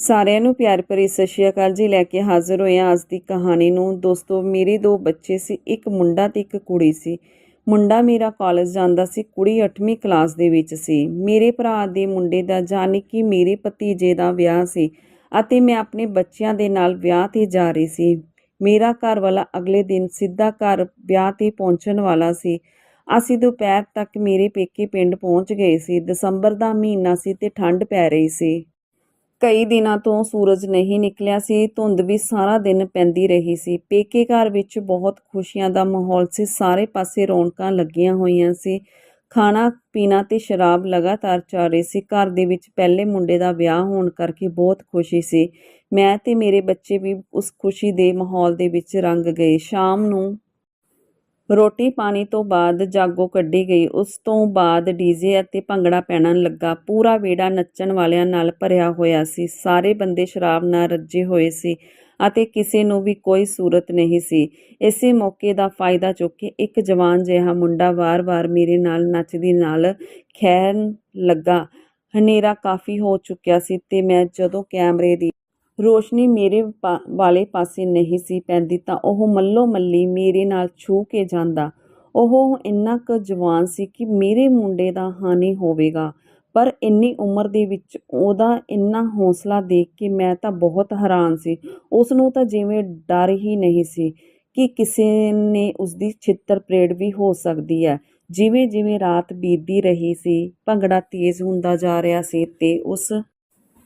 ਸਾਰਿਆਂ ਨੂੰ ਪਿਆਰ ਭਰੀ ਸਤਿ ਸ਼੍ਰੀ ਅਕਾਲ ਜੀ। ਲੈ ਕੇ ਹਾਜ਼ਰ ਹੋਏ ਹਾਂ ਅੱਜ ਦੀ ਕਹਾਣੀ ਨੂੰ। ਦੋਸਤੋ, ਮੇਰੇ ਦੋ ਬੱਚੇ ਸੀ, ਇੱਕ ਮੁੰਡਾ ਤੇ ਇੱਕ ਕੁੜੀ ਸੀ। ਮੁੰਡਾ ਮੇਰਾ ਕਾਲਜ ਜਾਂਦਾ ਸੀ, ਕੁੜੀ 8ਵੀਂ ਕਲਾਸ ਦੇ ਵਿੱਚ ਸੀ। ਮੇਰੇ ਭਰਾ ਦੇ ਮੁੰਡੇ ਦਾ ਜਾਣੀ ਕਿ ਮੇਰੇ ਭਤੀਜੇ ਦਾ ਵਿਆਹ ਸੀ ਅਤੇ ਮੈਂ ਆਪਣੇ ਬੱਚਿਆਂ ਦੇ ਨਾਲ ਵਿਆਹ ਤੇ ਜਾ ਰਹੀ ਸੀ। ਮੇਰਾ ਘਰ ਵਾਲਾ ਅਗਲੇ ਦਿਨ ਸਿੱਧਾ ਘਰ ਵਿਆਹ ਤੇ ਪਹੁੰਚਣ ਵਾਲਾ ਸੀ। ਅਸੀਂ ਦੁਪਹਿਰ ਤੱਕ ਮੇਰੇ ਪੇਕੇ ਪਿੰਡ ਪਹੁੰਚ ਗਏ ਸੀ। ਦਸੰਬਰ ਦਾ ਮਹੀਨਾ ਸੀ ਤੇ ਠੰਡ ਪੈ ਰਹੀ ਸੀ। ਕਈ ਦਿਨਾਂ ਤੋਂ ਸੂਰਜ ਨਹੀਂ ਨਿਕਲਿਆ ਸੀ, ਧੁੰਦ ਵੀ ਸਾਰਾ ਦਿਨ ਪੈਂਦੀ ਰਹੀ ਸੀ। ਪੇਕੇ ਘਰ ਵਿੱਚ ਬਹੁਤ ਖੁਸ਼ੀਆਂ ਦਾ ਮਾਹੌਲ ਸੀ, ਸਾਰੇ ਪਾਸੇ ਰੌਣਕਾਂ ਲੱਗੀਆਂ ਹੋਈਆਂ ਸੀ। ਖਾਣਾ, ਪੀਣਾ ਤੇ ਸ਼ਰਾਬ ਲਗਾਤਾਰ ਚੱਲ ਰਹੀ ਸੀ। ਘਰ ਦੇ ਵਿੱਚ ਪਹਿਲੇ ਮੁੰਡੇ ਦਾ ਵਿਆਹ ਹੋਣ ਕਰਕੇ ਬਹੁਤ ਖੁਸ਼ੀ ਸੀ। ਮੈਂ ਤੇ ਮੇਰੇ ਬੱਚੇ ਵੀ ਉਸ ਖੁਸ਼ੀ ਦੇ ਮਾਹੌਲ ਦੇ ਵਿੱਚ ਰੰਗ ਗਏ। ਸ਼ਾਮ ਨੂੰ ਰੋਟੀ ਪਾਣੀ ਤੋਂ ਬਾਅਦ ਜਾਗੋ ਕੱਢੀ ਗਈ। ਉਸ ਤੋਂ ਬਾਅਦ ਡੀਜੇ ਅਤੇ ਭੰਗੜਾ ਪੈਣਨ ਲੱਗਾ। ਪੂਰਾ ਵੇੜਾ ਨੱਚਣ ਵਾਲਿਆਂ ਨਾਲ ਭਰਿਆ ਹੋਇਆ ਸੀ। ਸਾਰੇ ਬੰਦੇ ਸ਼ਰਾਬ ਨਾਲ ਰੱਜੇ ਹੋਏ ਸੀ ਅਤੇ ਕਿਸੇ ਨੂੰ ਵੀ ਕੋਈ ਸੂਰਤ ਨਹੀਂ ਸੀ। ਇਸੇ ਮੌਕੇ ਦਾ ਫਾਇਦਾ ਚੁੱਕ ਕੇ ਇੱਕ ਜਵਾਨ ਜਿਹਾ ਮੁੰਡਾ ਵਾਰ-ਵਾਰ ਮੇਰੇ ਨਾਲ ਨੱਚਦੀ ਨਾਲ ਖੈਨ ਲੱਗਾ। ਹਨੇਰਾ ਕਾਫੀ ਹੋ ਚੁੱਕਿਆ ਸੀ ਤੇ ਮੈਂ ਜਦੋਂ ਕੈਮਰੇ ਦੀ ਰੋਸ਼ਨੀ ਮੇਰੇ ਪਾ- ਵਾਲੇ ਪਾਸੇ ਨਹੀਂ ਸੀ ਪੈਂਦੀ ਤਾਂ ਉਹ ਮੱਲੋ ਮੱਲੀ ਮੇਰੇ ਨਾਲ ਛੂ ਕੇ ਜਾਂਦਾ। ਉਹ ਇੰਨਾ ਕੁ ਜਵਾਨ ਸੀ ਕਿ ਮੇਰੇ ਮੁੰਡੇ ਦਾ ਹਾਨੀ ਹੋਵੇਗਾ। ਪਰ ਇੰਨੀ ਉਮਰ ਦੇ ਵਿੱਚ ਉਹਦਾ ਇੰਨਾ ਹੌਸਲਾ ਦੇਖ ਕੇ ਮੈਂ ਤਾਂ ਬਹੁਤ ਹੈਰਾਨ ਸੀ। ਉਸ ਨੂੰ ਤਾਂ ਜਿਵੇਂ ਡਰ ਹੀ ਨਹੀਂ ਸੀ ਕਿ ਕਿਸੇ ਨੇ ਉਸ ਦੀ ਛਿੱਤਰ ਪਰੇਡ ਵੀ ਹੋ ਸਕਦੀ ਹੈ। ਜਿਵੇਂ ਜਿਵੇਂ ਰਾਤ ਬੀਤਦੀ ਰਹੀ ਸੀ, ਭੰਗੜਾ ਤੇਜ਼ ਹੁੰਦਾ ਜਾ ਰਿਹਾ ਸੀ ਤੇ ਉਸ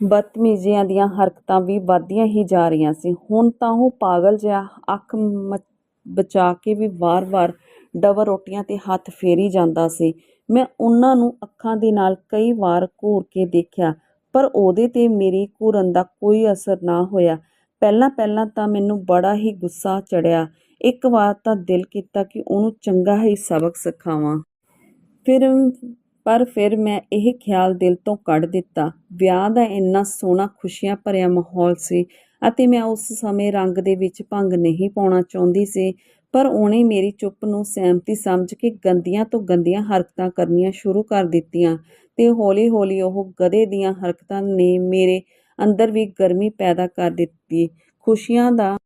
ਬਦਤਮੀਜ਼ੀਆਂ ਦੀਆਂ ਹਰਕਤਾਂ ਵੀ ਵੱਧਦੀਆਂ ਹੀ ਜਾ ਰਹੀਆਂ ਸੀ। ਹੁਣ ਤਾਂ ਉਹ ਪਾਗਲ ਜਿਹਾ ਅੱਖ ਮ- ਬਚਾ ਕੇ ਵੀ ਵਾਰ-ਵਾਰ ਡਬਲ ਰੋਟੀਆਂ ਤੇ ਹੱਥ ਫੇਰੀ ਜਾਂਦਾ ਸੀ। ਮੈਂ ਉਹਨਾਂ ਨੂੰ ਅੱਖਾਂ ਦੇ ਨਾਲ ਕਈ ਵਾਰ ਘੂਰ ਕੇ ਦੇਖਿਆ, ਪਰ ਉਹਦੇ ਤੇ ਮੇਰੀ ਘੂਰਨ ਦਾ ਕੋਈ ਅਸਰ ਨਾ ਹੋਇਆ। ਪਹਿਲਾਂ ਪਹਿਲਾਂ ਤਾਂ ਮੈਨੂੰ ਬੜਾ ਹੀ ਗੁੱਸਾ ਚੜਿਆ। ਇੱਕ ਵਾਰ ਤਾਂ ਦਿਲ ਕੀਤਾ ਕਿ ਉਹਨੂੰ ਚੰਗਾ ਹੀ ਸਬਕ ਸਿਖਾਵਾਂ। ਫਿਰ ਪਰ ਫਿਰ ਮੈਂ ਇਹ ਖਿਆਲ ਦਿਲ ਤੋਂ ਕੱਢ ਦਿੱਤਾ, ਵਿਆਹ ਦਾ ਇੰਨਾ ਸੋਹਣਾ ਖੁਸ਼ੀਆਂ ਭਰਿਆ ਮਾਹੌਲ ਸੀ ਅਤੇ ਮੈਂ ਉਸ ਸਮੇਂ ਰੰਗ ਦੇ ਵਿੱਚ ਭੰਗ ਨਹੀਂ ਪਾਉਣਾ ਚਾਹੁੰਦੀ ਸੀ, ਪਰ ਉਹਨੇ ਮੇਰੀ ਚੁੱਪ ਨੂੰ ਸਹਿਮਤੀ ਸਮਝ ਕੇ ਗੰਦੀਆਂ ਤੋਂ ਗੰਦੀਆਂ ਹਰਕਤਾਂ ਕਰਨੀਆਂ ਸ਼ੁਰੂ ਕਰ ਦਿੱਤੀਆਂ ਤੇ ਹੌਲੀ-ਹੌਲੀ ਉਹ ਗਧੇ ਦੀਆਂ ਹਰਕਤਾਂ ਨੇ ਮੇਰੇ ਅੰਦਰ ਵੀ ਗਰਮੀ ਪੈਦਾ ਕਰ ਦਿੱਤੀ। ਖੁਸ਼ੀਆਂ ਦਾ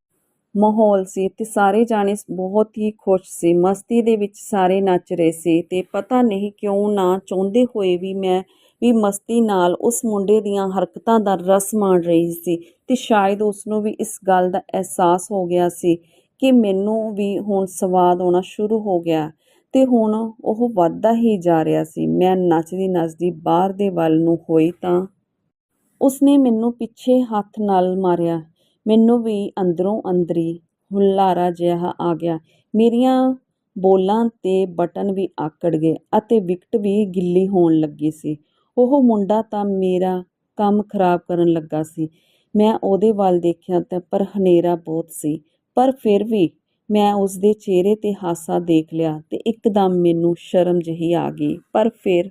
ਮਾਹੌਲ ਸੀ ਤੇ ਸਾਰੇ ਜਾਣੇ ਬਹੁਤ ਹੀ ਖੁਸ਼ ਸੀ। ਮਸਤੀ ਦੇ ਵਿੱਚ ਸਾਰੇ ਨੱਚ ਰਹੇ ਸੀ ਤੇ ਪਤਾ ਨਹੀਂ ਕਿਉਂ ਨਾ ਚਾਹੁੰਦੇ ਹੋਏ ਵੀ ਮੈਂ ਵੀ ਮਸਤੀ ਨਾਲ ਉਸ ਮੁੰਡੇ ਦੀਆਂ ਹਰਕਤਾਂ ਦਾ ਰਸ ਮਾਣ ਰਹੀ ਸੀ ਤੇ ਸ਼ਾਇਦ ਉਸ ਨੂੰ ਵੀ ਇਸ ਗੱਲ ਦਾ ਅਹਿਸਾਸ ਹੋ ਗਿਆ ਸੀ ਕਿ ਮੈਨੂੰ ਵੀ ਹੁਣ ਸਵਾਦ ਆਉਣਾ ਸ਼ੁਰੂ ਹੋ ਗਿਆ ਤੇ ਹੁਣ ਉਹ ਵੱਧਦਾ ਹੀ ਜਾ ਰਿਹਾ ਸੀ। ਮੈਂ ਨੱਚਦੀ ਨੱਚਦੀ ਬਾਹਰ ਦੇ ਵੱਲ ਨੂੰ ਹੋਈ ਤਾਂ ਉਸਨੇ ਮੈਨੂੰ ਪਿੱਛੇ ਹੱਥ ਨਾਲ ਮਾਰਿਆ। ਮੈਨੂੰ ਵੀ ਅੰਦਰੋਂ ਅੰਦਰੀ ਹੁਲਾਰਾ ਜਿਹਾ ਆ ਗਿਆ। ਮੇਰੀਆਂ ਬੋਲਾਂ ਤੇ ਬਟਨ ਵੀ ਆਕੜ ਗਏ ਅਤੇ ਵਿਕਟ ਵੀ ਗਿੱਲੀ ਹੋਣ ਲੱਗੀ ਸੀ। ਉਹ ਮੁੰਡਾ ਤਾਂ ਮੇਰਾ ਕੰਮ ਖਰਾਬ ਕਰਨ ਲੱਗਾ ਸੀ। ਮੈਂ ਉਹਦੇ ਵੱਲ ਦੇਖਿਆ ਤਾਂ ਪਰ ਹਨੇਰਾ ਬਹੁਤ ਸੀ। ਪਰ ਫਿਰ ਵੀ ਮੈਂ ਉਸ ਦੇ ਚਿਹਰੇ ਤੇ ਹਾਸਾ ਦੇਖ ਲਿਆ ਤੇ ਇੱਕਦਮ ਮੈਨੂੰ ਸ਼ਰਮ ਜਿਹੀ ਆ ਗਈ। ਪਰ ਫਿਰ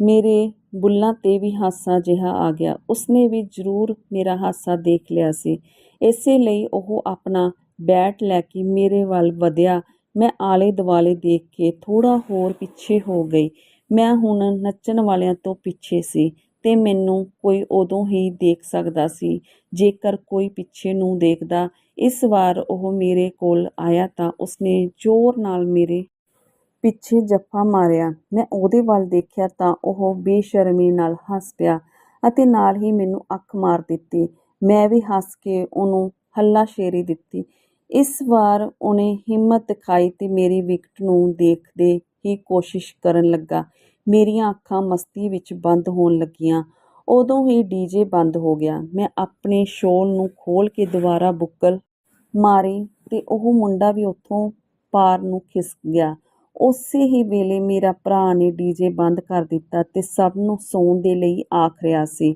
ਮੇਰੇ ਬੁੱਲਾਂ ਤੇ ਵੀ ਹਾਸਾ ਜਿਹਾ ਆ ਗਿਆ। ਉਸਨੇ ਵੀ ਜ਼ਰੂਰ ਮੇਰਾ ਹਾਸਾ ਦੇਖ ਲਿਆ ਸੀ। ਇਸੇ ਲਈ ਉਹ ਆਪਣਾ ਬੈਟ ਲੈ ਕੇ ਮੇਰੇ ਵੱਲ ਵਧਿਆ। ਮੈਂ ਆਲੇ ਦੁਆਲੇ ਦੇਖ ਕੇ ਥੋੜਾ ਹੋਰ ਪਿੱਛੇ ਹੋ ਗਈ। ਮੈਂ ਹੁਣ ਨੱਚਣ ਵਾਲਿਆਂ ਤੋਂ ਪਿੱਛੇ ਸੀ ਤੇ ਮੈਨੂੰ ਕੋਈ ਉਦੋਂ ਹੀ ਦੇਖ ਸਕਦਾ ਸੀ। ਜੇਕਰ ਕੋਈ ਪਿੱਛੇ ਨੂੰ ਦੇਖਦਾ, ਇਸ ਵਾਰ ਉਹ ਮੇਰੇ ਕੋਲ ਆਇਆ ਤਾਂ ਉਸਨੇ ਜ਼ੋਰ ਨਾਲ ਮੇਰੇ ਪਿੱਛੇ ਜੱਫਾ ਮਾਰਿਆ। ਮੈਂ ਉਹਦੇ ਵੱਲ ਦੇਖਿਆ ਤਾਂ ਉਹ ਬੇਸ਼ਰਮੀ ਨਾਲ ਹੱਸ ਪਿਆ ਅਤੇ ਨਾਲ ਹੀ ਮੈਨੂੰ ਅੱਖ ਮਾਰ ਦਿੱਤੀ। ਮੈਂ ਵੀ ਹੱਸ ਕੇ ਉਹਨੂੰ ਹੱਲਾਸ਼ੇਰੀ ਦਿੱਤੀ। ਇਸ ਵਾਰ ਉਹਨੇ ਹਿੰਮਤ ਦਿਖਾਈ ਤੇ ਮੇਰੀ ਵਿਕਟ ਨੂੰ ਦੇਖਦੇ ਹੀ ਕੋਸ਼ਿਸ਼ ਕਰਨ ਲੱਗਾ। ਮੇਰੀਆਂ ਅੱਖਾਂ ਮਸਤੀ ਵਿੱਚ ਬੰਦ ਹੋਣ ਲੱਗੀਆਂ। ਉਦੋਂ ਹੀ ਡੀਜੇ ਬੰਦ ਹੋ ਗਿਆ। ਮੈਂ ਆਪਣੇ ਸ਼ੋਲ ਨੂੰ ਖੋਲ੍ਹ ਕੇ ਦੁਬਾਰਾ ਬੁੱਕਲ ਮਾਰੀ ਤੇ ਉਹ ਮੁੰਡਾ ਵੀ ਉੱਥੋਂ ਪਾਰ ਨੂੰ ਖਿਸਕ ਗਿਆ। ਉਸੇ ਹੀ ਵੇਲੇ ਮੇਰਾ ਭਰਾ ਨੇ ਡੀਜੇ ਬੰਦ ਕਰ ਦਿੱਤਾ ਤੇ ਸਭ ਨੂੰ ਸੌਣ ਦੇ ਲਈ ਆਖ ਰਿਹਾ ਸੀ।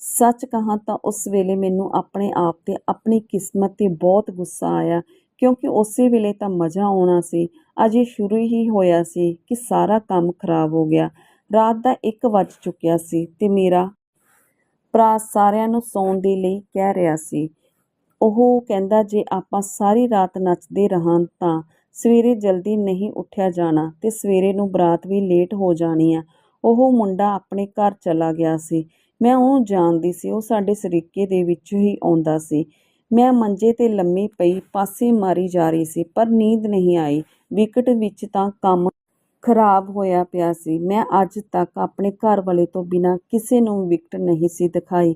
ਸੱਚ ਕਹਾਂ ਤਾਂ ਉਸ ਵੇਲੇ ਮੈਨੂੰ ਆਪਣੇ ਆਪ ਤੇ ਆਪਣੀ ਕਿਸਮਤ ਤੇ ਬਹੁਤ ਗੁੱਸਾ ਆਇਆ, ਕਿਉਂਕਿ ਉਸੇ ਵੇਲੇ ਤਾਂ ਮਜ਼ਾ ਆਉਣਾ ਸੀ। ਅਜੇ ਸ਼ੁਰੂ ਹੀ ਹੋਇਆ ਸੀ ਕਿ ਸਾਰਾ ਕੰਮ ਖਰਾਬ ਹੋ ਗਿਆ। ਰਾਤ ਦਾ 1 ਵੱਜ ਚੁੱਕਿਆ ਸੀ ਤੇ ਮੇਰਾ ਭਰਾ ਸਾਰਿਆਂ ਨੂੰ ਸੌਣ ਦੇ ਲਈ ਕਹਿ ਰਿਹਾ ਸੀ। ਉਹ ਕਹਿੰਦਾ, ਜੇ ਆਪਾਂ ਸਾਰੀ ਰਾਤ ਨੱਚਦੇ ਰਹਾਂ ਤਾਂ ਸਵੇਰੇ ਜਲਦੀ ਨਹੀਂ ਉੱਠਿਆ ਜਾਣਾ ਤੇ ਸਵੇਰੇ ਨੂੰ ਬਰਾਤ ਵੀ ਲੇਟ ਹੋ ਜਾਣੀ ਆ। ਉਹ ਮੁੰਡਾ ਆਪਣੇ ਘਰ ਚਲਾ ਗਿਆ ਸੀ। ਮੈਂ ਉਹਨੂੰ ਜਾਣਦੀ ਸੀ, ਉਹ ਸਾਡੇ ਸਰੀਕੇ ਦੇ ਵਿੱਚ ਹੀ ਆਉਂਦਾ ਸੀ। ਮੈਂ ਮੰਜੇ ਤੇ ਲੰਮੀ ਪਈ ਪਾਸੇ ਮਾਰੀ ਜਾ ਰਹੀ ਸੀ, ਪਰ ਨੀਂਦ ਨਹੀਂ ਆਈ। ਵਿਕਟ ਵਿੱਚ ਤਾਂ ਕੰਮ ਖਰਾਬ ਹੋਇਆ ਪਿਆ ਸੀ। ਮੈਂ ਅੱਜ ਤੱਕ ਆਪਣੇ ਘਰ ਵਾਲੇ ਤੋਂ ਬਿਨਾਂ ਕਿਸੇ ਨੂੰ ਵਿਕਟ ਨਹੀਂ ਸੀ ਦਿਖਾਈ।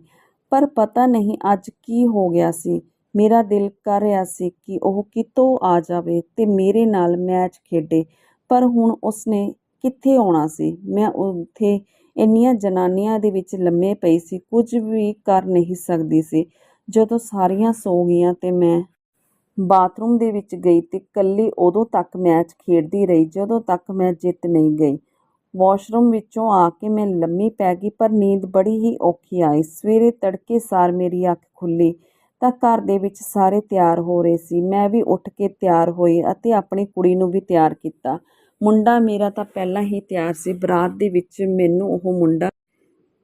ਪਰ ਪਤਾ ਨਹੀਂ ਅੱਜ ਕੀ ਹੋ ਗਿਆ ਸੀ। ਮੇਰਾ ਦਿਲ ਕਰ ਰਿਹਾ ਸੀ ਕਿ ਉਹ ਕਿਤੋਂ ਆ ਜਾਵੇ ਤੇ ਮੇਰੇ ਨਾਲ ਮੈਚ ਖੇਡੇ। ਪਰ ਹੁਣ ਉਸਨੇ ਕਿੱਥੇ ਆਉਣਾ ਸੀ? ਮੈਂ ਉੱਥੇ ਇੰਨੀਆਂ ਜਨਾਨੀਆਂ ਦੇ ਵਿੱਚ ਲੰਮੇ ਪਈ ਸੀ, ਕੁਝ ਵੀ ਕਰ ਨਹੀਂ ਸਕਦੀ ਸੀ। ਜਦੋਂ ਸਾਰੀਆਂ ਸੋ ਗਈਆਂ ਤੇ ਮੈਂ ਬਾਥਰੂਮ ਦੇ ਵਿੱਚ ਗਈ ਤੇ ਕੱਲੀ ਉਦੋਂ ਤੱਕ ਮੈਚ ਖੇਡਦੀ ਰਹੀ, ਜਦੋਂ ਤੱਕ ਮੈਂ ਜਿੱਤ ਨਹੀਂ ਗਈ। ਵਾਸ਼ਰੂਮ ਵਿੱਚੋਂ ਆ ਕੇ ਮੈਂ ਲੰਮੀ ਪੈ ਗਈ, ਪਰ ਨੀਂਦ ਬੜੀ ਹੀ ਔਖੀ ਆਈ। ਸਵੇਰੇ ਤੜਕੇ ਸਾਰ ਮੇਰੀ ਅੱਖ ਖੁੱਲੀ। ਤਾਂ ਘਰ ਦੇ ਵਿੱਚ ਸਾਰੇ ਤਿਆਰ ਹੋ ਰਹੇ ਸੀ। ਮੈਂ ਵੀ ਉੱਠ ਕੇ ਤਿਆਰ ਹੋਈ ਅਤੇ ਆਪਣੀ ਕੁੜੀ ਨੂੰ ਵੀ ਤਿਆਰ ਕੀਤਾ। ਮੁੰਡਾ ਮੇਰਾ ਤਾਂ ਪਹਿਲਾਂ ਹੀ ਤਿਆਰ ਸੀ। ਬਰਾਤ ਦੇ ਵਿੱਚ ਮੈਨੂੰ ਉਹ ਮੁੰਡਾ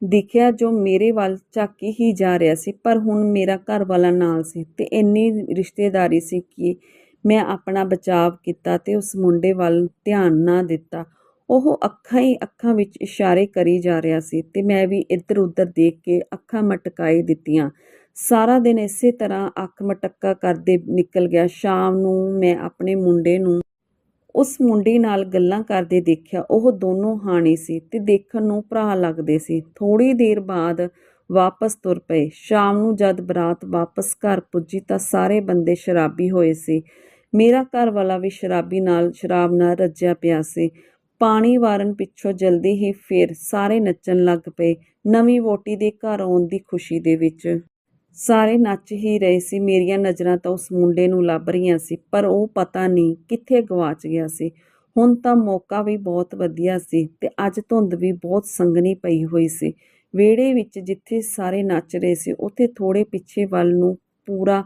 ਦਿਖਿਆ ਜੋ ਮੇਰੇ ਵੱਲ ਝਾਕੀ ਹੀ ਜਾ ਰਿਹਾ ਸੀ, ਪਰ ਹੁਣ ਮੇਰਾ ਘਰ ਵਾਲਾ ਨਾਲ ਸੀ ਤੇ ਇੰਨੀ ਰਿਸ਼ਤੇਦਾਰੀ ਸੀ ਕਿ ਮੈਂ ਆਪਣਾ ਬਚਾਵ ਕੀਤਾ ਤੇ ਉਸ ਮੁੰਡੇ ਵੱਲ ਧਿਆਨ ਨਾ ਦਿੱਤਾ। ਉਹ ਅੱਖਾਂ ਹੀ ਅੱਖਾਂ ਵਿੱਚ ਇਸ਼ਾਰੇ ਕਰੀ ਜਾ ਰਿਹਾ ਸੀ ਤੇ ਮੈਂ ਵੀ ਇੱਧਰ ਉੱਧਰ ਦੇਖ ਕੇ ਅੱਖਾਂ ਮਟਕਾਈ ਦਿੱਤੀਆਂ। ਸਾਰਾ ਦਿਨ ਇਸੇ ਤਰ੍ਹਾਂ ਅੱਖ ਮਟੱਕਾ ਕਰਦੇ ਨਿਕਲ ਗਿਆ। ਸ਼ਾਮ ਨੂੰ ਮੈਂ ਆਪਣੇ ਮੁੰਡੇ ਨੂੰ ਉਸ ਮੁੰਡੇ ਨਾਲ ਗੱਲਾਂ ਕਰਦੇ ਦੇਖਿਆ। ਉਹ ਦੋਨੋਂ ਹਾਣੀ ਸੀ ਤੇ ਦੇਖਣ ਨੂੰ ਭਰਾ ਲੱਗਦੇ ਸੀ। ਥੋੜੀ ਦੇਰ ਬਾਅਦ ਵਾਪਸ ਤੁਰ ਪਏ। ਸ਼ਾਮ ਨੂੰ ਜਦ ਬਰਾਤ ਵਾਪਸ ਘਰ ਪੁੱਜੀ ਤਾਂ ਸਾਰੇ ਬੰਦੇ ਸ਼ਰਾਬੀ ਹੋਏ ਸੀ। ਮੇਰਾ ਘਰ ਵਾਲਾ ਵੀ ਸ਼ਰਾਬੀ ਨਾਲ ਸ਼ਰਾਬ ਨਾਲ ਰੱਜਿਆ ਪਿਆ ਸੀ। ਪਾਣੀ ਵਾਰਨ ਪਿੱਛੋਂ ਜਲਦੀ ਹੀ ਫੇਰ ਸਾਰੇ ਨੱਚਣ ਲੱਗ ਪਏ। ਨਵੀਂ ਵੋਟੀ ਦੇ ਘਰ ਆਉਣ ਦੀ ਖੁਸ਼ੀ ਦੇ ਵਿੱਚ ਸਾਰੇ ਨੱਚ ਹੀ ਰਹੇ ਸੀ, ਮੇਰੀਆਂ ਨਜ਼ਰਾਂ ਤਾਂ ਉਸ ਮੁੰਡੇ ਨੂੰ ਲੱਭ ਰਹੀਆਂ ਸੀ, ਪਰ ਉਹ ਪਤਾ ਨਹੀਂ ਕਿੱਥੇ ਗਵਾਚ ਗਿਆ ਸੀ। ਹੁਣ ਤਾਂ ਮੌਕਾ ਵੀ ਬਹੁਤ ਵਧੀਆ ਸੀ ਤੇ ਅੱਜ ਧੁੰਦ ਵੀ ਬਹੁਤ ਸੰਘਣੀ ਪਈ ਹੋਈ ਸੀ। ਵਿਹੜੇ ਵਿੱਚ ਜਿੱਥੇ ਸਾਰੇ ਨੱਚ ਰਹੇ ਸੀ, ਉੱਥੇ ਥੋੜੇ ਪਿੱਛੇ ਵੱਲ ਨੂੰ ਪੂਰਾ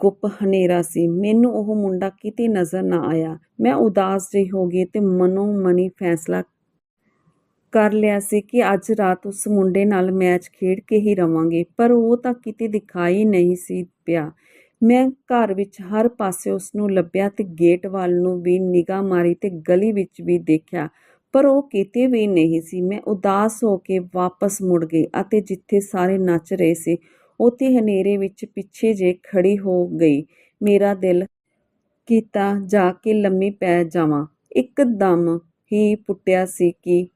ਗੁੱਪ ਹਨੇਰਾ ਸੀ। ਮੈਨੂੰ ਉਹ ਮੁੰਡਾ ਕਿਤੇ ਨਜ਼ਰ ਨਾ ਆਇਆ। ਮੈਂ ਉਦਾਸ ਜਿਹੀ ਹੋ ਗਈ ਤੇ ਮਨੋ ਮਨੀ ਫੈਸਲਾ ਕਰ ਲਿਆ ਸੀ ਕਿ ਅੱਜ ਰਾਤ ਉਸ ਮੁੰਡੇ ਨਾਲ ਮੈਚ ਖੇਡ ਕੇ ਹੀ ਰਵਾਂਗੇ, ਪਰ ਉਹ ਤਾਂ ਕਿਤੇ ਦਿਖਾਈ ਨਹੀਂ ਸੀ ਪਿਆ। ਮੈਂ ਘਰ ਵਿੱਚ ਹਰ ਪਾਸੇ ਉਸ ਨੂੰ ਲੱਭਿਆ ਤੇ ਗੇਟ ਵੱਲ ਨੂੰ ਵੀ ਨਿਗਾਹ ਮਾਰੀ ਤੇ ਗਲੀ ਵਿੱਚ ਵੀ ਦੇਖਿਆ, ਪਰ ਉਹ ਕਿਤੇ ਵੀ ਨਹੀਂ ਸੀ। ਮੈਂ ਉਦਾਸ ਹੋ ਕੇ ਵਾਪਸ ਮੁੜ ਗਈ ਅਤੇ ਜਿੱਥੇ ਸਾਰੇ ਨੱਚ ਰਹੇ ਸੀ, ਉੱਥੇ ਹਨੇਰੇ ਵਿੱਚ ਪਿੱਛੇ ਜੇ ਖੜੀ ਹੋ ਗਈ। ਮੇਰਾ ਦਿਲ ਕੀਤਾ ਜਾ ਕੇ ਲੰਮੀ ਪੈ ਜਾਵਾਂ। ਇੱਕਦਮ ਹੀ ਪੁੱਟਿਆ ਸੀ ਕਿ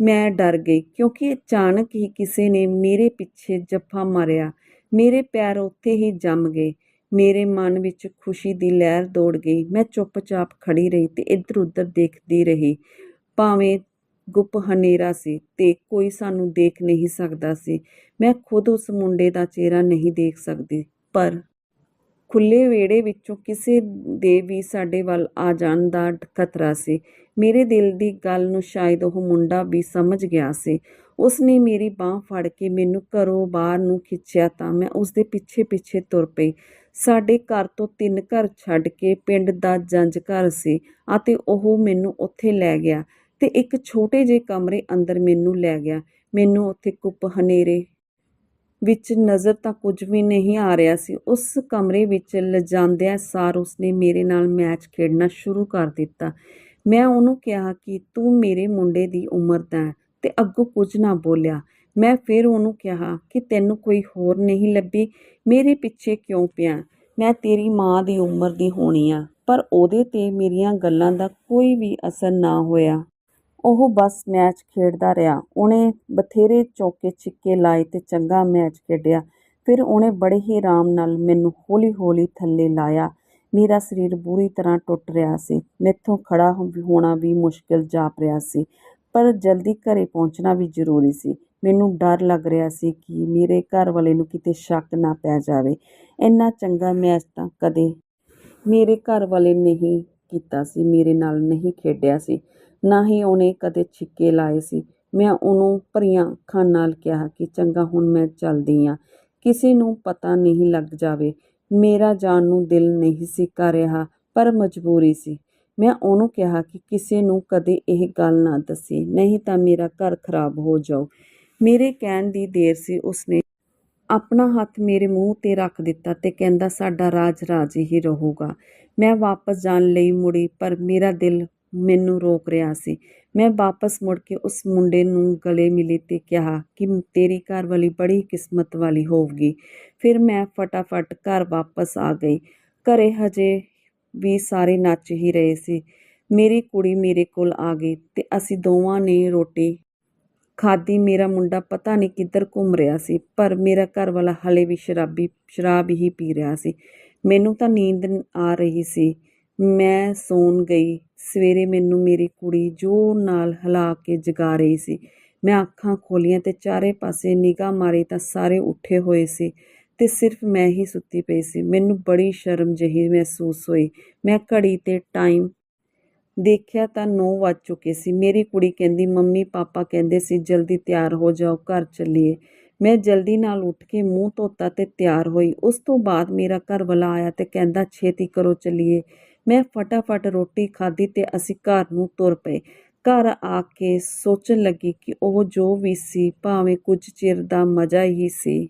ਮੈਂ ਡਰ ਗਈ ਕਿਉਂਕਿ ਅਚਾਨਕ ਹੀ ਕਿਸੇ ਨੇ ਮੇਰੇ ਪਿੱਛੇ ਜੱਫਾ ਮਾਰਿਆ। ਮੇਰੇ ਪੈਰ ਉੱਥੇ ਹੀ ਜੰਮ ਗਏ। ਮੇਰੇ ਮਨ ਵਿੱਚ ਖੁਸ਼ੀ ਦੀ ਲਹਿਰ ਦੌੜ ਗਈ। ਮੈਂ ਚੁੱਪਚਾਪ ਖੜੀ ਰਹੀ ਤੇ ਇੱਧਰ ਉੱਧਰ ਦੇਖਦੀ ਰਹੀ। ਭਾਵੇਂ ਗੁੱਪ ਹਨੇਰਾ ਸੀ ਤੇ ਕੋਈ ਸਾਨੂੰ ਦੇਖ ਨਹੀਂ ਸਕਦਾ ਸੀ। ਮੈਂ ਖੁਦ ਉਸ ਮੁੰਡੇ ਦਾ ਚਿਹਰਾ ਨਹੀਂ ਦੇਖ ਸਕਦੀ, ਪਰ ਖੁੱਲੇ ਵਿਹੜੇ ਵਿੱਚੋਂ ਕਿਸੇ ਦੇ ਵੀ ਸਾਡੇ ਵੱਲ ਆ ਜਾਣ ਦਾ ਖਤਰਾ ਸੀ। ਮੇਰੇ ਦਿਲ ਦੀ ਗੱਲ ਨੂੰ ਸ਼ਾਇਦ ਉਹ ਮੁੰਡਾ ਵੀ ਸਮਝ ਗਿਆ ਸੀ। ਉਸ ਨੇ ਮੇਰੀ ਬਾਹ ਫੜ ਕੇ ਮੈਨੂੰ ਘਰੋਂ ਬਾਹਰ ਨੂੰ ਖਿੱਚਿਆ ਤਾਂ ਮੈਂ ਉਸ ਦੇ ਪਿੱਛੇ ਪਿੱਛੇ ਤੁਰ ਪਈ। ਸਾਡੇ ਘਰ ਤੋਂ ਤਿੰਨ ਘਰ ਛੱਡ ਕੇ ਪਿੰਡ ਦਾ ਜੰਜ ਘਰ ਸੀ ਅਤੇ ਉਹ ਮੈਨੂੰ ਉੱਥੇ ਲੈ ਗਿਆ ਤੇ ਇੱਕ ਛੋਟੇ ਜਿਹੇ ਕਮਰੇ ਅੰਦਰ ਮੈਨੂੰ ਲੈ ਗਿਆ। ਮੈਨੂੰ ਉੱਥੇ ਕੁੱਪ ਹਨੇਰੇ ਵਿੱਚ ਨਜ਼ਰ ਤਾਂ ਕੁਝ ਵੀ ਨਹੀਂ ਆ ਰਿਹਾ ਸੀ। ਉਸ ਕਮਰੇ ਵਿੱਚ ਲਿਜਾਂਦਿਆਂ ਸਾਰ ਉਸਨੇ ਮੇਰੇ ਨਾਲ ਮੈਚ ਖੇਡਣਾ ਸ਼ੁਰੂ ਕਰ ਦਿੱਤਾ। ਮੈਂ ਉਹਨੂੰ ਕਿਹਾ ਕਿ ਤੂੰ ਮੇਰੇ ਮੁੰਡੇ ਦੀ ਉਮਰ ਦਾ ਹੈ ਤੇ ਅੱਗੋਂ ਕੁਝ ਨਾ ਬੋਲਿਆ। ਮੈਂ ਫਿਰ ਉਹਨੂੰ ਕਿਹਾ ਕਿ ਤੈਨੂੰ ਕੋਈ ਹੋਰ ਨਹੀਂ ਲੱਭੀ, ਮੇਰੇ ਪਿੱਛੇ ਕਿਉਂ ਪਿਆ? ਮੈਂ ਤੇਰੀ ਮਾਂ ਦੀ ਉਮਰ ਦੀ ਹੋਣੀ ਆ, ਪਰ ਉਹਦੇ ਤੇ ਮੇਰੀਆਂ ਗੱਲਾਂ ਦਾ ਕੋਈ ਵੀ ਅਸਰ ਨਾ ਹੋਇਆ। ਉਹ ਬਸ ਮੈਚ ਖੇਡਦਾ ਰਿਹਾ। ਉਹਨੇ ਬਥੇਰੇ ਚੌਕੇ ਛਿੱਕੇ ਲਾਏ ਤੇ ਚੰਗਾ ਮੈਚ ਖੇਡਿਆ। ਫਿਰ ਉਹਨੇ ਬੜੇ ਹੀ ਆਰਾਮ ਨਾਲ ਮੈਨੂੰ ਹੌਲੀ-ਹੌਲੀ ਥੱਲੇ ਲਾਇਆ। ਮੇਰਾ ਸਰੀਰ ਬੁਰੀ ਤਰ੍ਹਾਂ ਟੁੱਟ ਰਿਹਾ ਸੀ। ਮੈਥੋਂ ਖੜਾ ਹੋਣਾ ਵੀ ਮੁਸ਼ਕਿਲ ਜਾਪ ਰਿਹਾ ਸੀ। ਪਰ ਜਲਦੀ ਘਰੇ ਪਹੁੰਚਣਾ ਵੀ ਜ਼ਰੂਰੀ ਸੀ। ਮੈਨੂੰ ਡਰ ਲੱਗ ਰਿਹਾ ਸੀ ਕਿ ਮੇਰੇ ਘਰ ਵਾਲੇ ਨੂੰ ਕਿਤੇ ਸ਼ੱਕ ਨਾ ਪੈ ਜਾਵੇ। ਇੰਨਾ ਚੰਗਾ ਮੈਚ ਤਾਂ ਕਦੇ ਮੇਰੇ ਘਰ ਵਾਲੇ ਨਹੀਂ ਕੀਤਾ ਸੀ, ਮੇਰੇ ਨਾਲ ਨਹੀਂ ਖੇਡਿਆ ਸੀ, ਨਾ ਹੀ ਉਹਨੇ ਕਦੇ ਛਿੱਕੇ ਲਾਏ ਸੀ। ਮੈਂ ਉਹਨੂੰ ਭਰੀਆਂ ਅੱਖਾਂ ਨਾਲ ਕਿਹਾ ਕਿ ਚੰਗਾ ਹੁਣ ਮੈਂ ਚੱਲਦੀ ਆ, ਕਿਸੇ ਨੂੰ ਪਤਾ ਨਹੀਂ ਲੱਗ ਜਾਵੇ। ਮੇਰਾ ਜਾਣ ਨੂੰ ਦਿਲ ਨਹੀਂ ਸੀ ਕਰ ਰਿਹਾ, ਪਰ ਮਜਬੂਰੀ ਸੀ। ਮੈਂ ਉਹਨੂੰ ਕਿਹਾ ਕਿ ਕਿਸੇ ਨੂੰ ਕਦੇ ਇਹ ਗੱਲ ਨਾ ਦੱਸੀ, ਨਹੀਂ ਤਾਂ ਮੇਰਾ ਘਰ ਖਰਾਬ ਹੋ ਜਾਊ। ਮੇਰੇ ਕਹਿਣ ਦੀ ਦੇਰ ਸੀ, ਉਸਨੇ ਆਪਣਾ ਹੱਥ ਮੇਰੇ ਮੂੰਹ ਤੇ ਰੱਖ ਦਿੱਤਾ ਤੇ ਕਹਿੰਦਾ, ਸਾਡਾ ਰਾਜ ਰਾਜ ਹੀ ਰਹੂਗਾ। ਮੈਂ ਵਾਪਸ ਜਾਣ ਲਈ ਮੁੜੀ, ਪਰ ਮੇਰਾ ਦਿਲ ਮੈਨੂੰ ਰੋਕ ਰਿਹਾ ਸੀ। ਮੈਂ ਵਾਪਸ ਮੁੜ ਕੇ ਉਸ ਮੁੰਡੇ ਨੂੰ ਗਲੇ ਮਿਲੀ ਤੇ ਕਿਹਾ ਕਿ ਤੇਰੀ ਘਰ ਵਾਲੀ ਬੜੀ ਕਿਸਮਤ ਵਾਲੀ ਹੋਊਗੀ। ਫਿਰ ਮੈਂ ਫਟਾਫਟ ਘਰ ਵਾਪਸ ਆ ਗਈ। ਘਰੇ ਹਜੇ ਵੀ ਸਾਰੇ ਨੱਚ ਹੀ ਰਹੇ ਸੀ। ਮੇਰੀ ਕੁੜੀ ਮੇਰੇ ਕੋਲ ਆ ਗਈ ਤੇ ਅਸੀਂ ਦੋਵਾਂ ਨੇ ਰੋਟੀ ਖਾਧੀ ਮੇਰਾ ਮੁੰਡਾ ਪਤਾ ਨਹੀਂ ਕਿੱਧਰ ਘੁੰਮ ਰਿਹਾ ਸੀ, ਪਰ ਮੇਰਾ ਘਰ ਵਾਲਾ ਹਲੇ ਵੀ ਸ਼ਰਾਬੀ, ਸ਼ਰਾਬ ਹੀ ਪੀ ਰਿਹਾ ਸੀ। ਮੈਨੂੰ ਤਾਂ ਨੀਂਦ ਆ ਰਹੀ ਸੀ। ਮੈਂ ਸੌਣ ਗਈ। ਸਵੇਰੇ ਮੈਨੂੰ ਮੇਰੀ ਕੁੜੀ ਜ਼ੋਰ ਨਾਲ ਹਿਲਾ ਕੇ ਜਗਾ ਰਹੀ ਸੀ। ਮੈਂ ਅੱਖਾਂ ਖੋਲੀਆਂ ਤੇ ਚਾਰੇ ਪਾਸੇ ਨਿਗਾਹ ਮਾਰੀ ਤਾਂ ਸਾਰੇ ਉੱਠੇ ਹੋਏ ਸੀ ਤੇ ਸਿਰਫ ਮੈਂ ਹੀ ਸੁੱਤੀ ਪਈ ਸੀ। ਮੈਨੂੰ ਬੜੀ ਸ਼ਰਮ ਜਿਹੀ ਮਹਿਸੂਸ ਹੋਈ। ਮੈਂ ਘੜੀ ਤੇ ਟਾਈਮ ਦੇਖਿਆ ਤਾਂ 9 ਵੱਜ ਚੁੱਕੇ ਸੀ। ਮੇਰੀ ਕੁੜੀ ਕਹਿੰਦੀ, ਮੰਮੀ, ਪਾਪਾ ਕਹਿੰਦੇ ਸੀ, ਜਲਦੀ ਤਿਆਰ ਹੋ ਜਾਓ, ਘਰ ਚੱਲੀਏ। ਮੈਂ ਜਲਦੀ ਨਾਲ ਉੱਠ ਕੇ ਮੂੰਹ ਧੋਤਾ ਤੇ ਤਿਆਰ ਹੋਈ। ਉਸ ਤੋਂ ਬਾਅਦ ਮੇਰਾ ਘਰ ਵਾਲਾ ਆਇਆ ਤੇ ਕਹਿੰਦਾ, ਛੇਤੀ ਕਰੋ ਚੱਲੀਏ। ਮੈਂ ਫਟਾਫਟ ਰੋਟੀ ਖਾਧੀ ਤੇ ਅਸੀਂ ਘਰ ਨੂੰ ਤੁਰ ਪਏ। ਘਰ ਆ ਕੇ ਸੋਚਣ ਲੱਗੀ ਕਿ ਉਹ ਜੋ ਵੀ ਸੀ, ਭਾਵੇਂ ਕੁਝ ਚਿਰ ਦਾ ਮਜ਼ਾ ਹੀ ਸੀ,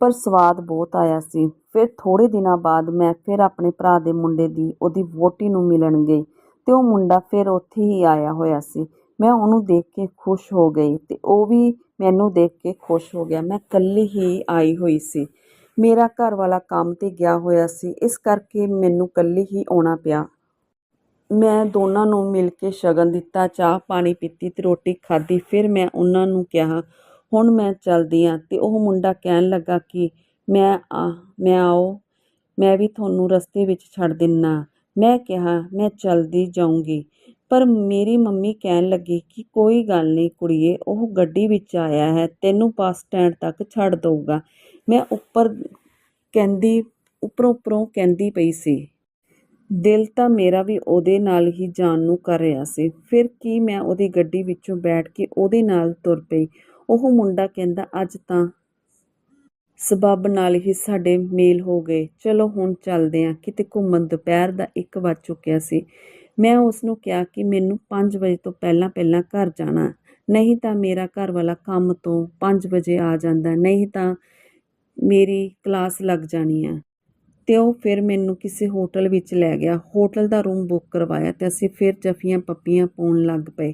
ਪਰ ਸਵਾਦ ਬਹੁਤ ਆਇਆ ਸੀ। ਫਿਰ ਥੋੜੇ ਦਿਨਾਂ ਬਾਅਦ ਮੈਂ ਫਿਰ ਆਪਣੇ ਭਰਾ ਦੇ ਮੁੰਡੇ ਦੀ ਉਹਦੀ ਵੋਟੀ ਨੂੰ ਮਿਲਣ ਗਈ। ਅਤੇ ਉਹ ਮੁੰਡਾ ਫਿਰ ਉੱਥੇ ਹੀ ਆਇਆ ਹੋਇਆ ਸੀ। ਮੈਂ ਉਹਨੂੰ ਦੇਖ ਕੇ ਖੁਸ਼ ਹੋ ਗਈ ਅਤੇ ਉਹ ਵੀ ਮੈਨੂੰ ਦੇਖ ਕੇ ਖੁਸ਼ ਹੋ ਗਿਆ। ਮੈਂ ਇਕੱਲੀ ਹੀ ਆਈ ਹੋਈ ਸੀ। ਮੇਰਾ ਘਰ ਵਾਲਾ ਕੰਮ ਤੇ ਗਿਆ ਹੋਇਆ ਸੀ। ਇਸ ਕਰਕੇ ਮੈਨੂੰ ਇਕੱਲੀ ਹੀ ਆਉਣਾ ਪਿਆ। ਮੈਂ ਦੋਨਾਂ ਨੂੰ ਮਿਲ ਕੇ ਸ਼ਗਨ ਦਿੱਤਾ, ਚਾਹ ਪਾਣੀ ਪੀਤੀ ਅਤੇ ਰੋਟੀ ਖਾਧੀ। ਫਿਰ ਮੈਂ ਉਹਨਾਂ ਨੂੰ ਕਿਹਾ, ਹੁਣ ਮੈਂ ਚੱਲਦੀ ਹਾਂ ਅਤੇ ਉਹ ਮੁੰਡਾ ਕਹਿਣ ਲੱਗਾ ਕਿ, ਮੈਂ ਆ, ਮੈਂ ਆਓ, ਮੈਂ ਵੀ ਤੁਹਾਨੂੰ ਰਸਤੇ ਵਿੱਚ ਛੱਡ ਦਿੰਨਾ ਮੈਂ ਕਿਹਾ, ਮੈਂ ਚਲਦੀ ਜਾਊਂਗੀ। ਪਰ ਮੇਰੀ ਮੰਮੀ ਕਹਿਣ ਲੱਗੀ ਕਿ ਕੋਈ ਗੱਲ ਨਹੀਂ ਕੁੜੀਏ, ਉਹ ਗੱਡੀ ਵਿੱਚ ਆਇਆ ਹੈ, ਤੈਨੂੰ ਬੱਸ ਸਟੈਂਡ ਤੱਕ ਛੱਡ ਦਊਗਾ। ਮੈਂ ਉੱਪਰ ਕਹਿੰਦੀ, ਉੱਪਰੋਂ ਉੱਪਰੋਂ ਕਹਿੰਦੀ ਪਈ ਸੀ। ਦਿਲ ਤਾਂ ਮੇਰਾ ਵੀ ਉਹਦੇ ਨਾਲ ਹੀ ਜਾਣ ਨੂੰ ਕਰ ਰਿਹਾ ਸੀ। ਫਿਰ ਕੀ ਮੈਂ ਉਹਦੀ ਗੱਡੀ ਵਿੱਚੋਂ ਬੈਠ ਕੇ ਉਹਦੇ ਨਾਲ ਤੁਰ ਪਈ। ਉਹ ਮੁੰਡਾ ਕਹਿੰਦਾ, ਅੱਜ ਤਾਂ ਸਬੱਬ ਨਾਲ ਹੀ ਸਾਡੇ ਮੇਲ ਹੋ ਗਏ। ਚਲੋ ਹੁਣ ਚੱਲਦੇ ਆਂ ਕਿਤੇ ਘੁੰਮਣ ਦੁਪਹਿਰ ਦਾ 1 ਵੱਜ ਚੁੱਕਿਆ ਸੀ। ਮੈਂ ਉਸ ਨੂੰ ਕਿਹਾ ਕਿ ਮੈਨੂੰ 5 ਵਜੇ ਤੋਂ ਪਹਿਲਾਂ ਪਹਿਲਾਂ ਘਰ ਜਾਣਾ ਨਹੀਂ ਤਾਂ ਮੇਰਾ ਘਰ ਵਾਲਾ ਕੰਮ ਤੋਂ 5 ਵਜੇ ਆ ਜਾਂਦਾ ਨਹੀਂ ਤਾਂ ਮੇਰੀ ਕਲਾਸ ਲੱਗ ਜਾਣੀ ਆ ਤੇ ਉਹ ਫਿਰ ਮੈਨੂੰ ਕਿਸੇ ਹੋਟਲ ਵਿੱਚ ਲੈ ਗਿਆ। ਹੋਟਲ ਦਾ ਰੂਮ ਬੁੱਕ ਕਰਵਾਇਆ ਤੇ ਅਸੀਂ ਫਿਰ ਜਫੀਆਂ ਪੱਪੀਆਂ ਪਾਉਣ ਲੱਗ ਪਏ।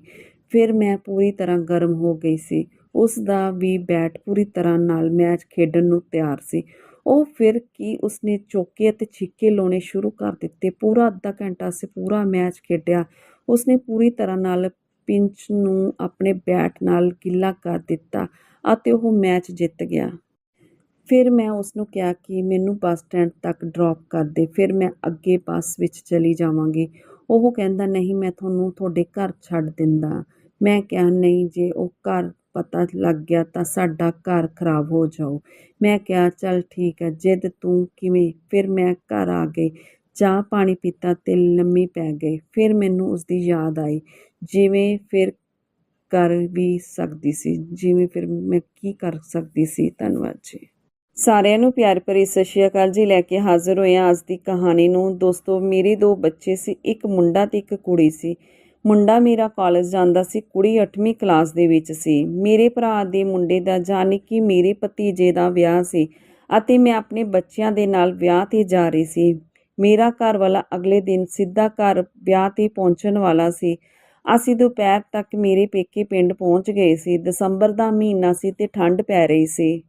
ਫਿਰ ਮੈਂ ਪੂਰੀ ਤਰ੍ਹਾਂ ਗਰਮ ਹੋ ਗਈ ਸੀ। ਉਸ ਦਾ ਵੀ ਬੈਟ ਪੂਰੀ ਤਰ੍ਹਾਂ ਨਾਲ ਮੈਚ ਖੇਡਣ ਨੂੰ ਤਿਆਰ ਸੀ। ਉਹ ਫਿਰ ਕੀ ਉਸਨੇ ਚੌਕੇ ਅਤੇ ਛਿੱਕੇ ਲਾਉਣੇ ਸ਼ੁਰੂ ਕਰ ਦਿੱਤੇ? ਪੂਰਾ ਅੱਧਾ ਘੰਟਾ ਅਸੀਂ ਪੂਰਾ ਮੈਚ ਖੇਡਿਆ। ਉਸਨੇ ਪੂਰੀ ਤਰ੍ਹਾਂ ਨਾਲ ਪਿੰਚ ਨੂੰ ਆਪਣੇ ਬੈਟ ਨਾਲ ਗਿੱਲਾ ਕਰ ਦਿੱਤਾ ਅਤੇ ਉਹ ਮੈਚ ਜਿੱਤ ਗਿਆ। ਫਿਰ ਮੈਂ ਉਸ ਨੂੰ ਕਿਹਾ ਕਿ ਮੈਨੂੰ ਬੱਸ ਸਟੈਂਡ ਤੱਕ ਡ੍ਰੌਪ ਕਰ ਦੇ, ਫਿਰ ਮੈਂ ਅੱਗੇ ਬੱਸ ਵਿੱਚ ਚਲੀ ਜਾਵਾਂਗੀ। ਉਹ ਕਹਿੰਦਾ, ਨਹੀਂ, ਮੈਂ ਤੁਹਾਨੂੰ ਤੁਹਾਡੇ ਘਰ ਛੱਡ ਦਿੰਦਾ। ਮੈਂ ਕਿਹਾ, ਨਹੀਂ, ਜੇ ਉਹ ਘਰ ਪਤਾ ਲੱਗ ਗਿਆ ਤਾਂ ਸਾਡਾ ਘਰ ਖਰਾਬ ਹੋ ਜਾਊ ਮੈਂ ਕਿਹਾ, ਚੱਲ ਠੀਕ ਹੈ, ਜਿੱਦ ਤੂੰ ਕਿਵੇਂ? ਫਿਰ ਮੈਂ ਘਰ ਆ ਗਈ। ਚਾਹ ਪਾਣੀ ਪੀਤਾ ਤੇ ਲੰਮੀ ਪੈ ਗਈ ਫਿਰ ਮੈਨੂੰ ਉਸਦੀ ਯਾਦ ਆਈ। ਜਿਵੇਂ ਫਿਰ ਕਰ ਵੀ ਸਕਦੀ ਸੀ, ਜਿਵੇਂ ਫਿਰ ਮੈਂ ਕੀ ਕਰ ਸਕਦੀ ਸੀ। ਧੰਨਵਾਦ ਜੀ। ਸਾਰਿਆਂ ਨੂੰ ਪਿਆਰ ਭਰੀ ਸਤਿ ਸ਼੍ਰੀ ਅਕਾਲ ਜੀ। ਲੈ ਕੇ ਹਾਜ਼ਰ ਹੋਏ ਹਾਂ ਅੱਜ ਦੀ ਕਹਾਣੀ ਨੂੰ। ਦੋਸਤੋ, ਮੇਰੇ ਦੋ ਬੱਚੇ ਸੀ। ਇੱਕ ਮੁੰਡਾ ਤੇ ਇੱਕ ਕੁੜੀ ਸੀ। ਮੁੰਡਾ ਮੇਰਾ ਕਾਲਜ ਜਾਂਦਾ ਸੀ, ਕੁੜੀ 8ਵੀਂ ਕਲਾਸ ਦੇ ਵਿੱਚ ਸੀ। ਮੇਰੇ ਭਰਾ ਦੇ ਮੁੰਡੇ ਦਾ ਜਾਨੀ ਕਿ ਮੇਰੇ ਭਤੀਜੇ ਦਾ ਵਿਆਹ ਸੀ ਅਤੇ ਮੈਂ ਆਪਣੇ ਬੱਚਿਆਂ ਦੇ ਨਾਲ ਵਿਆਹ ਤੇ ਜਾ ਰਹੀ ਸੀ। ਮੇਰਾ ਘਰ ਵਾਲਾ ਅਗਲੇ ਦਿਨ ਸਿੱਧਾ ਘਰ ਵਿਆਹ ਤੇ ਪਹੁੰਚਣ ਵਾਲਾ ਸੀ। ਅਸੀਂ ਦੁਪਹਿਰ ਤੱਕ ਮੇਰੇ ਪੇਕੇ ਪਿੰਡ ਪਹੁੰਚ ਗਏ ਸੀ। ਦਸੰਬਰ ਦਾ ਮਹੀਨਾ ਸੀ ਤੇ ਠੰਡ ਪੈ ਰਹੀ ਸੀ।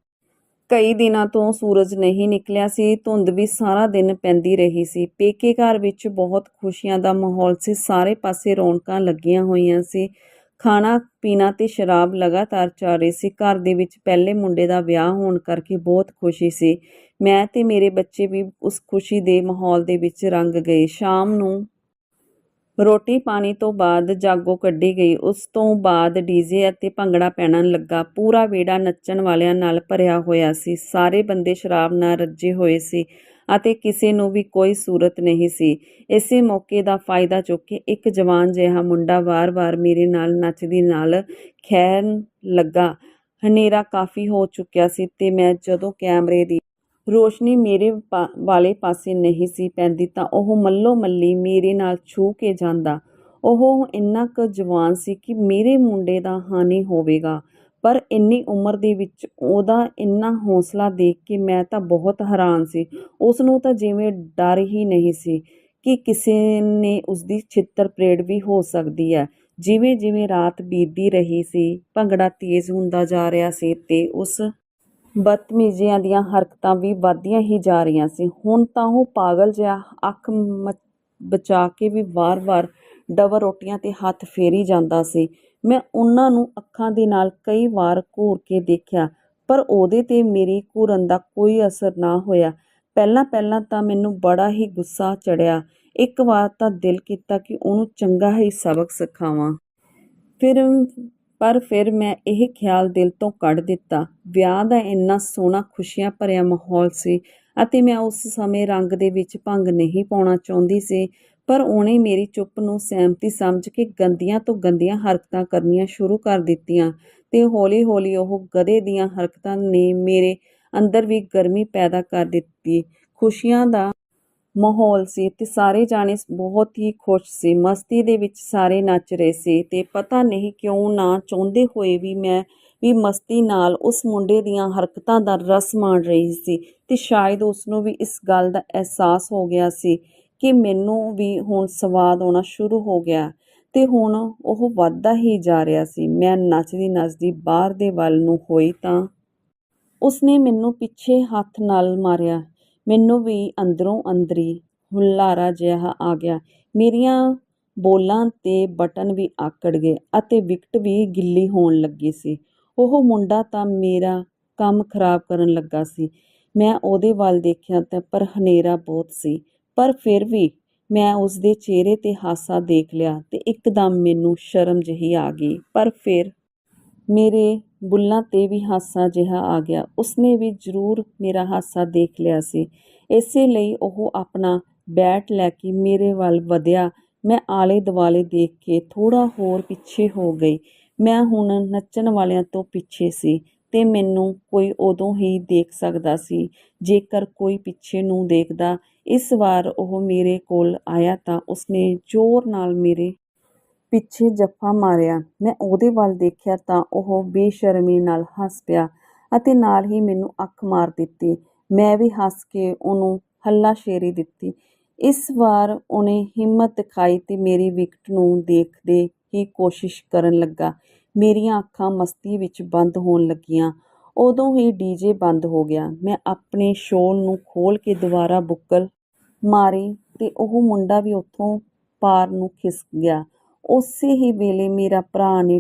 ਕਈ ਦਿਨਾਂ ਤੋਂ ਸੂਰਜ ਨਹੀਂ ਨਿਕਲਿਆ ਸੀ, ਧੁੰਦ ਵੀ ਸਾਰਾ ਦਿਨ ਪੈਂਦੀ ਰਹੀ ਸੀ। ਪੇਕੇ ਘਰ ਵਿੱਚ ਬਹੁਤ ਖੁਸ਼ੀਆਂ ਦਾ ਮਾਹੌਲ ਸੀ। ਸਾਰੇ ਪਾਸੇ ਰੌਣਕਾਂ ਲੱਗੀਆਂ ਹੋਈਆਂ ਸੀ। ਖਾਣਾ, ਪੀਣਾ ਤੇ ਸ਼ਰਾਬ ਲਗਾਤਾਰ ਚੱਲ ਰਹੀ ਸੀ। ਘਰ ਦੇ ਵਿੱਚ ਪਹਿਲੇ ਮੁੰਡੇ ਦਾ ਵਿਆਹ ਹੋਣ ਕਰਕੇ ਬਹੁਤ ਖੁਸ਼ੀ ਸੀ। ਮੈਂ ਤੇ ਮੇਰੇ ਬੱਚੇ ਵੀ ਉਸ ਖੁਸ਼ੀ ਦੇ ਮਾਹੌਲ ਦੇ ਵਿੱਚ ਰੰਗ ਗਏ। ਸ਼ਾਮ ਨੂੰ ਰੋਟੀ ਪਾਣੀ ਤੋਂ ਬਾਅਦ ਜਾਗੋ ਕੱਢੀ ਗਈ। ਉਸ ਤੋਂ ਬਾਅਦ ਡੀਜੇ ਅਤੇ ਭੰਗੜਾ ਪੈਣਨ ਲੱਗਾ। ਪੂਰਾ ਵੇੜਾ ਨੱਚਣ ਵਾਲਿਆਂ ਨਾਲ ਭਰਿਆ ਹੋਇਆ ਸੀ। ਸਾਰੇ ਬੰਦੇ ਸ਼ਰਾਬ ਨਾਲ ਰੱਜੇ ਹੋਏ ਸੀ ਅਤੇ ਕਿਸੇ ਨੂੰ ਵੀ ਕੋਈ ਸੂਰਤ ਨਹੀਂ ਸੀ। ਇਸੇ ਮੌਕੇ ਦਾ ਫਾਇਦਾ ਚੁੱਕ ਕੇ ਇੱਕ ਜਵਾਨ ਜਿਹਾ ਮੁੰਡਾ ਵਾਰ-ਵਾਰ ਮੇਰੇ ਨਾਲ ਨੱਚਦੀ ਨਾਲ ਖੈਨ ਲੱਗਾ। ਹਨੇਰਾ ਕਾਫੀ ਹੋ ਚੁੱਕਿਆ ਸੀ ਤੇ ਮੈਂ ਜਦੋਂ ਕੈਮਰੇ ਦੀ ਰੋਸ਼ਨੀ ਮੇਰੇ ਪਾ- ਵਾਲੇ ਪਾਸੇ ਨਹੀਂ ਸੀ ਪੈਂਦੀ ਤਾਂ ਉਹ ਮੱਲੋ ਮੱਲੀ ਮੇਰੇ ਨਾਲ ਛੂ ਕੇ ਜਾਂਦਾ। ਉਹ ਇੰਨਾ ਕੁ ਜਵਾਨ ਸੀ ਕਿ ਮੇਰੇ ਮੁੰਡੇ ਦਾ ਹਾਨੀ ਹੋਵੇਗਾ। ਪਰ ਇੰਨੀ ਉਮਰ ਦੇ ਵਿੱਚ ਉਹਦਾ ਇੰਨਾ ਹੌਸਲਾ ਦੇਖ ਕੇ ਮੈਂ ਤਾਂ ਬਹੁਤ ਹੈਰਾਨ ਸੀ। ਉਸ ਨੂੰ ਤਾਂ ਜਿਵੇਂ ਡਰ ਹੀ ਨਹੀਂ ਸੀ ਕਿ ਕਿਸੇ ਨੇ ਉਸਦੀ ਛਿੱਤਰ ਪਰੇਡ ਵੀ ਹੋ ਸਕਦੀ ਹੈ। ਜਿਵੇਂ ਜਿਵੇਂ ਰਾਤ ਬੀਤਦੀ ਰਹੀ ਸੀ, ਭੰਗੜਾ ਤੇਜ਼ ਹੁੰਦਾ ਜਾ ਰਿਹਾ ਸੀ ਤੇ ਉਸ ਬਦਤਮੀਜ਼ੀਆਂ ਦੀਆਂ ਹਰਕਤਾਂ ਵੀ ਵੱਧਦੀਆਂ ਹੀ ਜਾ ਰਹੀਆਂ ਸੀ। ਹੁਣ ਤਾਂ ਉਹ ਪਾਗਲ ਜਿਹਾ ਅੱਖ ਮ- ਬਚਾ ਕੇ ਵੀ ਵਾਰ-ਵਾਰ ਡਬਲ ਰੋਟੀਆਂ ਤੇ ਹੱਥ ਫੇਰੀ ਜਾਂਦਾ ਸੀ। ਮੈਂ ਉਹਨਾਂ ਨੂੰ ਅੱਖਾਂ ਦੇ ਨਾਲ ਕਈ ਵਾਰ ਘੂਰ ਕੇ ਦੇਖਿਆ, ਪਰ ਉਹਦੇ ਤੇ ਮੇਰੀ ਘੂਰਨ ਦਾ ਕੋਈ ਅਸਰ ਨਾ ਹੋਇਆ। ਪਹਿਲਾਂ ਪਹਿਲਾਂ ਤਾਂ ਮੈਨੂੰ ਬੜਾ ਹੀ ਗੁੱਸਾ ਚੜਿਆ। ਇੱਕ ਵਾਰ ਤਾਂ ਦਿਲ ਕੀਤਾ ਕਿ ਉਹਨੂੰ ਚੰਗਾ ਹੀ ਸਬਕ ਸਿਖਾਵਾਂ। ਫਿਰ ਪਰ ਫਿਰ ਮੈਂ ਇਹ ਖਿਆਲ ਦਿਲ ਤੋਂ ਕੱਢ ਦਿੱਤਾ, ਵਿਆਹ ਦਾ ਇੰਨਾ ਸੋਹਣਾ ਖੁਸ਼ੀਆਂ ਭਰਿਆ ਮਾਹੌਲ ਸੀ ਅਤੇ ਮੈਂ ਉਸ ਸਮੇਂ ਰੰਗ ਦੇ ਵਿੱਚ ਭੰਗ ਨਹੀਂ ਪਾਉਣਾ ਚਾਹੁੰਦੀ ਸੀ, ਪਰ ਉਹਨੇ ਮੇਰੀ ਚੁੱਪ ਨੂੰ ਸਹਿਮਤੀ ਸਮਝ ਕੇ ਗੰਦੀਆਂ ਤੋਂ ਗੰਦੀਆਂ ਹਰਕਤਾਂ ਕਰਨੀਆਂ ਸ਼ੁਰੂ ਕਰ ਦਿੱਤੀਆਂ ਤੇ ਹੌਲੀ-ਹੌਲੀ ਉਹ ਗਧੇ ਦੀਆਂ ਹਰਕਤਾਂ ਨੇ ਮੇਰੇ ਅੰਦਰ ਵੀ ਗਰਮੀ ਪੈਦਾ ਕਰ ਦਿੱਤੀ। ਖੁਸ਼ੀਆਂ ਦਾ ਮਾਹੌਲ ਸੀ ਤੇ ਸਾਰੇ ਜਾਣੇ ਬਹੁਤ ਹੀ ਖੁਸ਼ ਸੀ। ਮਸਤੀ ਦੇ ਵਿੱਚ ਸਾਰੇ ਨੱਚ ਰਹੇ ਸੀ ਤੇ ਪਤਾ ਨਹੀਂ ਕਿਉਂ ਨਾ ਚਾਹੁੰਦੇ ਹੋਏ ਵੀ ਮੈਂ ਵੀ ਮਸਤੀ ਨਾਲ ਉਸ ਮੁੰਡੇ ਦੀਆਂ ਹਰਕਤਾਂ ਦਾ ਰਸ ਮਾਣ ਰਹੀ ਸੀ ਤੇ ਸ਼ਾਇਦ ਉਸ ਨੂੰ ਵੀ ਇਸ ਗੱਲ ਦਾ ਅਹਿਸਾਸ ਹੋ ਗਿਆ ਸੀ ਕਿ ਮੈਨੂੰ ਵੀ ਹੁਣ ਸਵਾਦ ਆਉਣਾ ਸ਼ੁਰੂ ਹੋ ਗਿਆ ਤੇ ਹੁਣ ਉਹ ਵੱਧਦਾ ਹੀ ਜਾ ਰਿਹਾ ਸੀ। ਮੈਂ ਨੱਚਦੀ ਨੱਚਦੀ ਬਾਹਰ ਦੇ ਵੱਲ ਨੂੰ ਹੋਈ ਤਾਂ ਉਸਨੇ ਮੈਨੂੰ ਪਿੱਛੇ ਹੱਥ ਨਾਲ ਮਾਰਿਆ। ਮੈਨੂੰ ਵੀ ਅੰਦਰੋਂ ਅੰਦਰੀ ਹੁਲਾਰਾ ਜਿਹਾ ਆ ਗਿਆ। ਮੇਰੀਆਂ ਬੋਲਾਂ ਤੇ ਬਟਨ ਵੀ ਆਕੜ ਗਏ ਅਤੇ ਵਿਕਟ ਵੀ ਗਿੱਲੀ ਹੋਣ ਲੱਗੀ ਸੀ। ਉਹ ਮੁੰਡਾ ਤਾਂ ਮੇਰਾ ਕੰਮ ਖਰਾਬ ਕਰਨ ਲੱਗਾ ਸੀ। ਮੈਂ ਉਹਦੇ ਵੱਲ ਦੇਖਿਆ ਤਾਂ ਪਰ ਹਨੇਰਾ ਬਹੁਤ ਸੀ। ਪਰ ਫਿਰ ਵੀ ਮੈਂ ਉਸਦੇ ਚਿਹਰੇ ਤੇ ਹਾਸਾ ਦੇਖ ਲਿਆ ਤੇ ਇੱਕਦਮ ਮੈਨੂੰ ਸ਼ਰਮ ਜਿਹੀ ਆ ਗਈ। ਪਰ ਫਿਰ ਮੇਰੇ ਬੁੱਲਾਂ ਤੇ ਵੀ ਹਾਸਾ ਜਿਹਾ ਆ ਗਿਆ। ਉਸਨੇ ਵੀ ਜ਼ਰੂਰ ਮੇਰਾ ਹਾਸਾ ਦੇਖ ਲਿਆ ਸੀ। ਇਸੇ ਲਈ ਉਹ ਆਪਣਾ ਬੈਟ ਲੈ ਕੇ ਮੇਰੇ ਵੱਲ ਵਧਿਆ। ਮੈਂ ਆਲੇ ਦੁਆਲੇ ਦੇਖ ਕੇ ਥੋੜਾ ਹੋਰ ਪਿੱਛੇ ਹੋ ਗਈ। ਮੈਂ ਹੁਣ ਨੱਚਣ ਵਾਲਿਆਂ ਤੋਂ ਪਿੱਛੇ ਸੀ ਤੇ ਮੈਨੂੰ ਕੋਈ ਉਦੋਂ ਹੀ ਦੇਖ ਸਕਦਾ ਸੀ। ਜੇਕਰ ਕੋਈ ਪਿੱਛੇ ਨੂੰ ਦੇਖਦਾ, ਇਸ ਵਾਰ ਉਹ ਮੇਰੇ ਕੋਲ ਆਇਆ ਤਾਂ ਉਸਨੇ ਜ਼ੋਰ ਨਾਲ ਮੇਰੇ ਪਿੱਛੇ ਜੱਫਾ ਮਾਰਿਆ। ਮੈਂ ਉਹਦੇ ਵੱਲ ਦੇਖਿਆ ਤਾਂ ਉਹ ਬੇਸ਼ਰਮੀ ਨਾਲ ਹੱਸ ਪਿਆ ਅਤੇ ਨਾਲ ਹੀ ਮੈਨੂੰ ਅੱਖ ਮਾਰ ਦਿੱਤੀ। ਮੈਂ ਵੀ ਹੱਸ ਕੇ ਉਹਨੂੰ ਹੱਲਾ ਸ਼ੇਰੀ ਦਿੱਤੀ। ਇਸ ਵਾਰ ਉਹਨੇ ਹਿੰਮਤ ਦਿਖਾਈ ਤੇ ਮੇਰੀ ਵਿਕਟ ਨੂੰ ਦੇਖਦੇ ਹੀ ਕੋਸ਼ਿਸ਼ ਕਰਨ ਲੱਗਾ। ਮੇਰੀਆਂ ਅੱਖਾਂ ਮਸਤੀ ਵਿੱਚ ਬੰਦ ਹੋਣ ਲੱਗੀਆਂ। ਉਦੋਂ ਹੀ ਡੀਜੇ ਬੰਦ ਹੋ ਗਿਆ। ਮੈਂ ਆਪਣੇ ਸ਼ੋਲ ਨੂੰ ਖੋਲ ਕੇ ਦੁਬਾਰਾ ਬੁੱਕਲ ਮਾਰੀ ਤੇ ਉਹ ਮੁੰਡਾ ਵੀ ਉੱਥੋਂ ਪਾਰ ਨੂੰ ਖਿਸਕ ਗਿਆ। ਉਸੇ ਹੀ ਵੇਲੇ ਮੇਰਾ ਭਰਾ ਨੇ